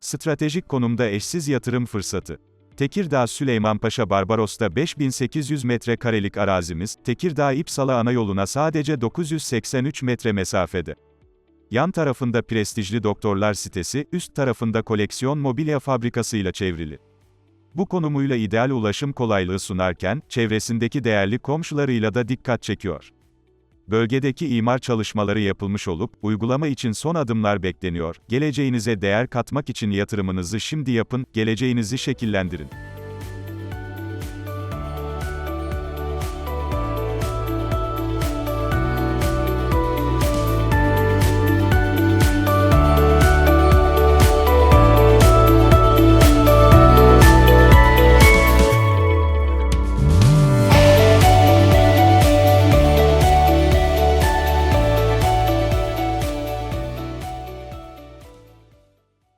Stratejik konumda eşsiz yatırım fırsatı. Tekirdağ Süleymanpaşa Barbaros'ta 5800 metrekarelik arazimiz, Tekirdağ İpsala ana yoluna sadece 983 metre mesafede. Yan tarafında prestijli doktorlar sitesi, üst tarafında koleksiyon mobilya fabrikasıyla çevrili. Bu konumuyla ideal ulaşım kolaylığı sunarken, çevresindeki değerli komşularıyla da dikkat çekiyor. Bölgedeki imar çalışmaları yapılmış olup, uygulama için son adımlar bekleniyor. Geleceğinize değer katmak için yatırımınızı şimdi yapın, geleceğinizi şekillendirin.